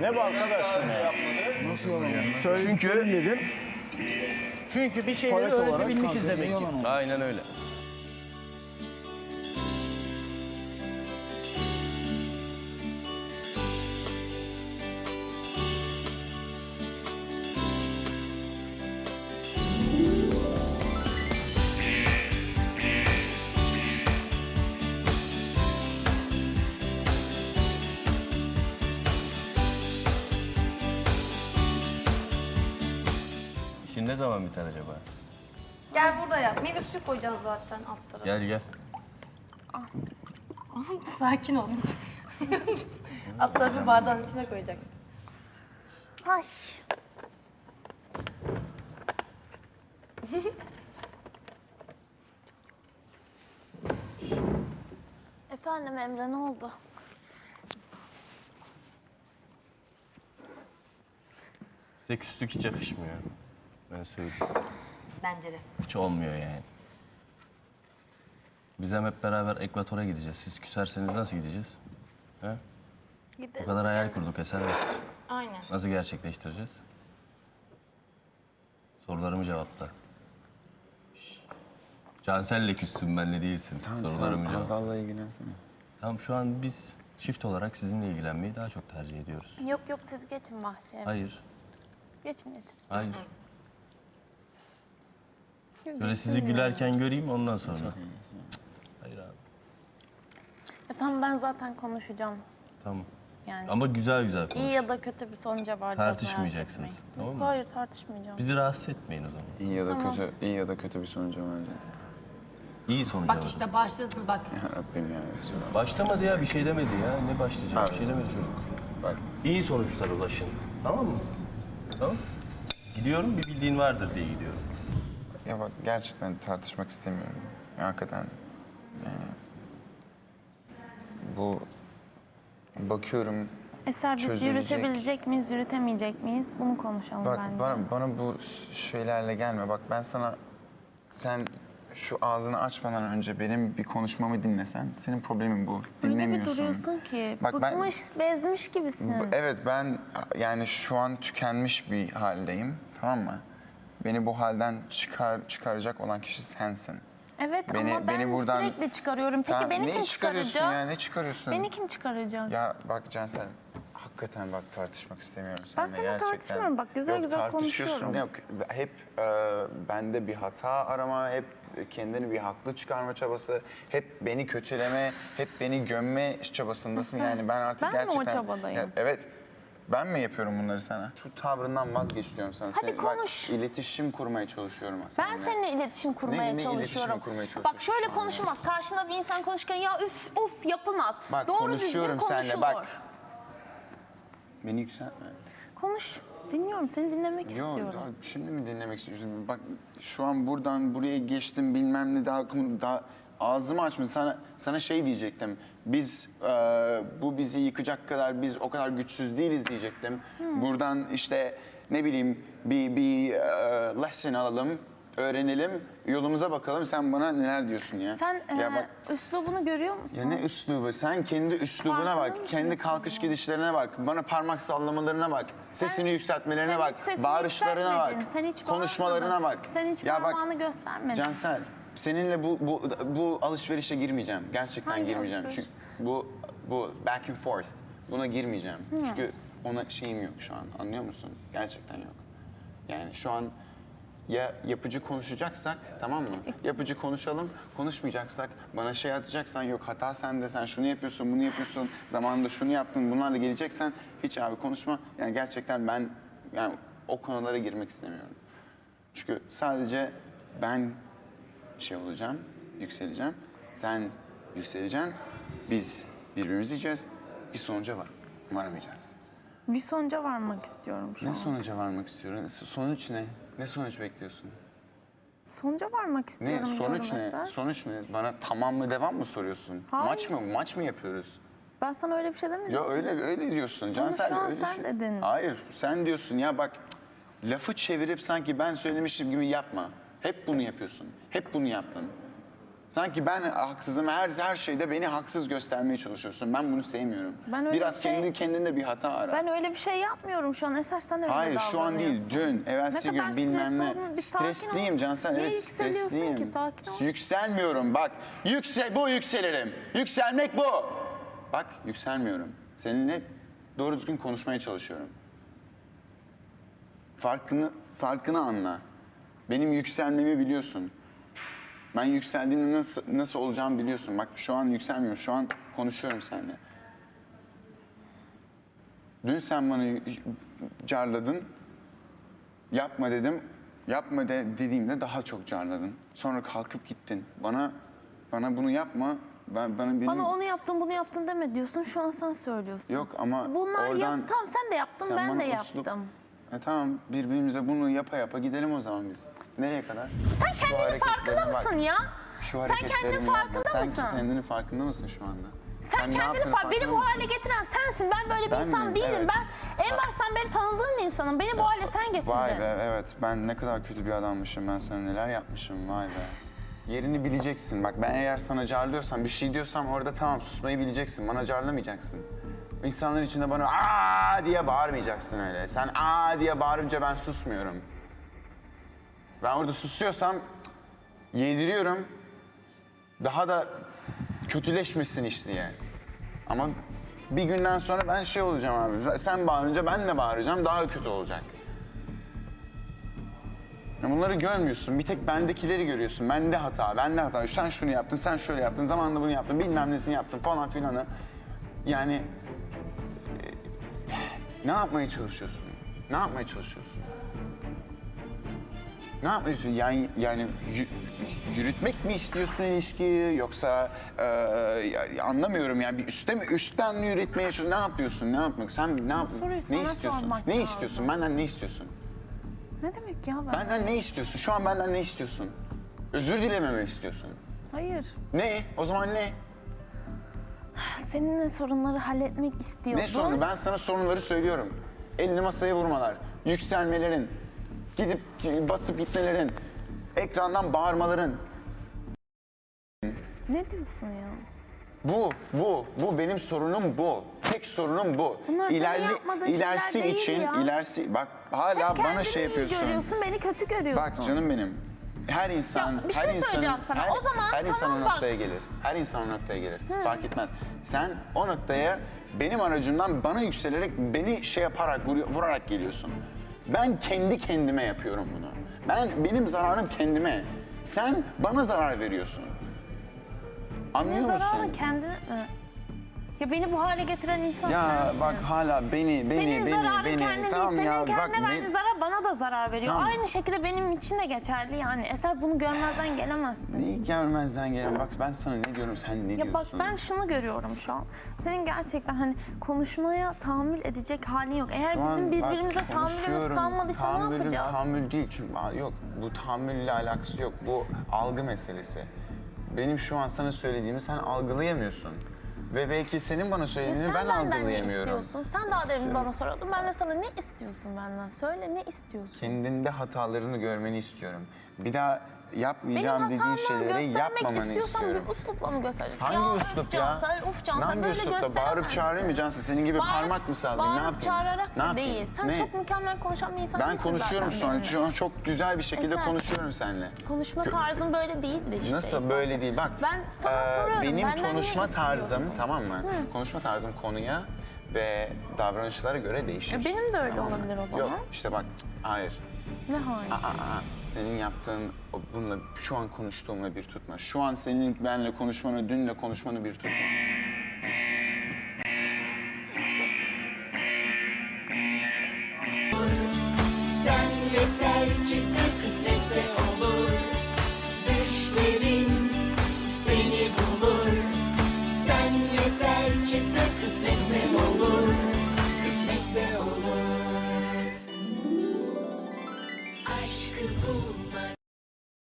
Ne bu arkadaş yalan? Çünkü. Çünkü bir şeyleri olarak öğrenebilmişiz kanka, demek ki. yalan oldu? Aynen öyle. İşin ne zaman biter acaba? Gel burada yap. Meyve suyu koyacağız zaten alt tarafa. Gel gel. Sakin ol. alt tarafı bardağın içine koyacaksın. Ay. Efendim Emre ne oldu? Size küslük hiç yakışmıyor. Ben söyleyeyim. Bence de. Hiç olmuyor yani. Biz hem hep beraber ekvatora gideceğiz. Siz küserseniz nasıl gideceğiz? He? O Gidelim. kadar hayal kurduk eser Mesut. Aynen. Nasıl gerçekleştireceğiz? Sorularımı cevapla. Şşş. Cansel'le küssün benle değilsin. Tamam Sorularımı sen cevapla. Hazal'la ilgilensene. Tamam şu an biz çift olarak sizinle ilgilenmeyi daha çok tercih ediyoruz. Yok yok siz geçin bahçeye. Hayır, Geçin geçin. hayır. Böyle sizi gülerken göreyim ondan sonra. Hayır abi. Ya tamam ben zaten konuşacağım. Tamam. Yani Ama güzel güzel konuş. iyi ya da kötü bir sonuca varacağız. Tartışmayacaksınız, merak etmeyin. tamam mı? Hayır tartışmayacağım. Bizi rahatsız etmeyin o zaman. İyi ya da kötü, iyi ya da kötü bir sonuca varacağız. İyi sonuca Bak varın. işte başladı bak. Ya Rabbim ya Resulallah. Başlamadı ya bir şey demedi ya. Ne başlayacak? Bir şey demedi çocuk. Bak İyi sonuçlara ulaşın. Tamam mı? Tamam. Gidiyorum bir bildiğin vardır diye gidiyorum. Ya bak gerçekten tartışmak istemiyorum. Ya, hakikaten yani bu bakıyorum Eser biz çözülecek. yürütebilecek miyiz, yürütemeyecek miyiz? Bunu konuşalım Bak bence. bana, bana bu şeylerle gelme. Bak ben sana sen şu ağzını açmadan önce benim bir konuşmamı dinlesen. Senin problemin bu. Öyle bir Dinlemiyorsun. duruyorsun ki. Bak ben- Bıkmış, bezmiş gibisin. Bu- Evet ben yani şu an tükenmiş bir haldeyim. Tamam mı? Beni bu halden çıkar çıkaracak olan kişi sensin. evet beni- ama ben beni buradan- sürekli çıkarıyorum. Peki Tamam, beni ne kim çıkarıyorsun çıkaracak? ya? Ne çıkarıyorsun? Beni kim çıkaracak? Ya bak Cansel, hakikaten bak tartışmak istemiyorum seninle seninle gerçekten. tartışmıyorum, bak güzel Yok, güzel tartışıyorsun. konuşuyorum. Yok, hep e, bende bir hata arama, hep kendini bir haklı çıkarma çabası, hep beni kötüleme, hep beni gömme çabasındasın. Sen- yani ben artık ben mi o gerçekten... çabadayım? Ya, evet. Ben mi yapıyorum bunları sana? Şu tavrından vazgeç diyorum sana. Hadi konuş. Bak, iletişim kurmaya çalışıyorum Ben seninle. iletişim kurmaya Ne- ne iletişim çalışıyorum. kurmaya çalışıyorsun Bak şöyle konuşulmaz. Karşında bir insan konuşurken ya üf uf yapılmaz. Bak, Doğru konuşuyorum seninle, bak. Beni yükseltme. Konuş. Dinliyorum. Seni dinlemek Yok istiyorum. daha şimdi mi dinlemek istiyorsun? Bak şu an buradan buraya geçtim bilmem ne daha daha ağzımı açmadım. Sana sana şey diyecektim. Biz e, bu bizi yıkacak kadar biz o kadar güçsüz değiliz diyecektim. Buradan işte ne bileyim bir bir e, lesson alalım, öğrenelim, yolumuza bakalım. Sen bana neler diyorsun ya? Sen ya e, bak üslubunu görüyor musun? ya ne üslubu? Sen kendi üslubuna Farkında bak, mısın kendi kalkış gidişlerine bak, bana parmak sallamalarına bak, sesini yükseltmelerine sen bak, hiç sesini bağırışlarına bak, yükseltmedin, sen hiç konuşmalarına bak. Sen hiç ya bak, parmağını göstermedin. Cansel, seninle bu bu bu alışverişe girmeyeceğim. Gerçekten Hangi girmeyeceğim. alışveriş? Çünkü bu bu back and forth. Buna girmeyeceğim. Çünkü ona şeyim yok şu an. Anlıyor musun? Gerçekten yok. Yani şu an ya yapıcı konuşacaksak tamam mı? Yapıcı konuşalım. Konuşmayacaksak bana şey atacaksan yok hata sende sen şunu yapıyorsun bunu yapıyorsun zamanında şunu yaptın bunlarla geleceksen hiç abi konuşma. Yani gerçekten ben yani o konulara girmek istemiyorum. Çünkü sadece ben şey olacağım, yükseleceğim. Sen yükseleceksin. Biz birbirimizi yiyeceğiz. Bir sonuca var. Varamayacağız. Bir sonuca varmak istiyorum şu Ne an. sonuca varmak istiyorsun? Sonuç ne? Ne sonuç bekliyorsun? Sonuca varmak istiyorum Ne? Sonuç diyorum ne? Eser. Sonuç ne? Bana tamam mı devam mı soruyorsun? Hayır. Maç mı? Maç mı yapıyoruz? Ben sana öyle bir şey demedim. Ya öyle öyle diyorsun. Cansel şu an öyle sen düşün- dedin. Hayır sen diyorsun ya bak lafı çevirip sanki ben söylemişim gibi yapma. Hep bunu yapıyorsun. Hep bunu yaptın. Sanki ben haksızım. Her her şeyde beni haksız göstermeye çalışıyorsun. Ben bunu sevmiyorum. Ben öyle Biraz bir şey- kendi kendinde bir hata ara. Ben öyle bir şey yapmıyorum şu an. Eser sen öyle Hayır şu an değil. davranıyorsun. Dün, evvelsi Ne kadar gün bilmem ne. stresli olduğunu bir sakin ol. Stresliyim Cansel. Niye Evet yükseliyorsun stresliyim. ki? Sakin ol. Yükselmiyorum bak. Yüksel, bu yükselirim. Yükselmek bu. Bak yükselmiyorum. Seninle doğru düzgün konuşmaya çalışıyorum. Farkını, farkını anla. Benim yükselmemi biliyorsun. Ben yükseldiğimde nasıl, nasıl olacağımı biliyorsun. Bak şu an yükselmiyorum. Şu an konuşuyorum seninle. Dün sen bana carladın. Yapma dedim. Yapma de dediğimde daha çok carladın. Sonra kalkıp gittin. Bana bana bunu yapma. Ben bana benim Bana onu yaptın bunu yaptın deme diyorsun. Şu an sen söylüyorsun. yok ama Bunlar oradan yap, tamam sen de yaptın sen ben de uslup- yaptım. E tamam birbirimize bunu yapa yapa gidelim o zaman biz. Nereye kadar? Sen Şu kendinin hareketlerine farkında bak. mısın ya? Şu Sen hareketlerimi kendinin yapma. farkında Sen mısın? kendinin farkında mısın şu anda? Sen, ne kendini yaptığının fark, beni bu mısın? hale getiren sensin. Ben böyle bir Ben insan miyim? değilim. Evet. Ben en baştan beri tanıdığın insanım. Beni bu hale sen getirdin. Vay be evet ben ne kadar kötü bir adammışım ben sana neler yapmışım vay be. Yerini bileceksin. Bak ben eğer sana carlıyorsam bir şey diyorsam orada tamam susmayı bileceksin. Bana carlamayacaksın. İnsanlar içinde bana aa diye bağırmayacaksın öyle. Sen aa diye bağırınca ben susmuyorum. Ben orada susuyorsam yediriyorum. Daha da kötüleşmesin iş diye. Ama bir günden sonra ben şey olacağım abi. Sen bağırınca ben de bağıracağım. Daha kötü olacak. Bunları görmüyorsun. Bir tek bendekileri görüyorsun. Bende hata, bende hata. Sen şunu yaptın, sen şöyle yaptın, zamanında bunu yaptın, bilmem nesini yaptın falan filanı. Yani ne yapmaya çalışıyorsun? Ne yapmaya çalışıyorsun? Ne yapmaya çalışıyorsun? Yani, yani yü- yürütmek mi istiyorsun ilişkiyi yoksa e, ya- anlamıyorum yani bir üstte mi üstten mi yürütmeye çalışıyorsun? Ne yapıyorsun? Ne yapmak? Sen ne yap? soruyu Ne sana istiyorsun? sormak Ne lazım. istiyorsun? Benden ne istiyorsun? Ne demek ya ben? Benden ne istiyorsun? Şu an benden ne istiyorsun? Özür dilememi istiyorsun. Hayır. Ne? O zaman ne? Seninle sorunları halletmek istiyordum. Ne sorunu? Ben sana sorunları söylüyorum. Elini masaya vurmalar, yükselmelerin, gidip basıp gitmelerin, ekrandan bağırmaların. Ne diyorsun ya? Bu, bu, bu benim sorunum bu. Tek sorunum bu. Bunlar senin yapmadığın ilerisi şeyler değil için, ya. ilerisi, bak hala Hep bana kendini şey iyi yapıyorsun. görüyorsun, beni kötü görüyorsun. Bak canım benim. Her insan, Ya bir şey her insan, söyleyeceğim sana. Her, O zaman her insan tamam o bak. noktaya gelir. Her insan o noktaya gelir. Fark etmez. Sen o noktaya benim aracımdan bana yükselerek beni şey yaparak vur- vurarak geliyorsun. Ben kendi kendime yapıyorum bunu. Ben benim zararım kendime. Sen bana zarar veriyorsun. Anlıyor musun? zararın kendine mi? Ya beni bu hale getiren insan Ya sensin. bak hala beni, beni, Senin beni, zararın beni. kendine tamam değil. Senin ya bak kendine ne- verdiğin zarar bana da zarar veriyor. Tamam. Aynı şekilde benim için de geçerli yani. Eser bunu görmezden gelemezsin. Neyi görmezden gelen bak ben sana ne diyorum sen ne Ya bak diyorsun? ben şunu görüyorum şu an. Senin gerçekten hani konuşmaya tahammül edecek halin yok. Eğer Şu an bizim bak birbirimize tahammülümüz konuşuyorum. kalmadıysa ne Tahammülüm yapacağız? tahammül değil çünkü Aa, yok bu tahammülle alakası yok. Bu algı meselesi. Benim şu an sana söylediğimi sen algılayamıyorsun. Ve belki senin bana söylediğini ben benden ne algılayamıyorum. istiyorsun? Sen daha demin İstiyorum. bana soruyordun. Ben de sana ne istiyorsun benden? Söyle ne istiyorsun? Kendinde hatalarını görmeni istiyorum. Bir daha Benim yapmayacağım dediğin hatamı şeyleri göstermek yapmamanı istiyorsan istiyorum. bir uslupla mı göstereceksin? Hangi ya, üslup ya? Cansel, uf Cansel Hangi böyle üslupta? Bağırıp çağırayım mı Cansel? Senin gibi Bağırıp- parmak mı sallayayım? Ne yapayım? çağırarak ne da yapayım? değil. Sen Ne? çok mükemmel konuşan bir insan Ben değilsin konuşuyorum şu an. Şu an çok güzel bir şekilde Eser. konuşuyorum seninle. Konuşma tarzın böyle değildi işte. Nasıl böyle değil? Bak Ben sana eee, soruyorum, benim benden konuşma tarzım tamam mı? Konuşma tarzım konuya ve davranışlara göre değişir. E, benim de öyle Tamam olabilir o zaman. Yok işte bak hayır. Ne hayır? Aa, aa. Senin yaptığın o- bununla şu an konuştuğumla bir tutma. Şu an senin benle konuşmanı, dünle konuşmanı bir tutma. Sen yeter ki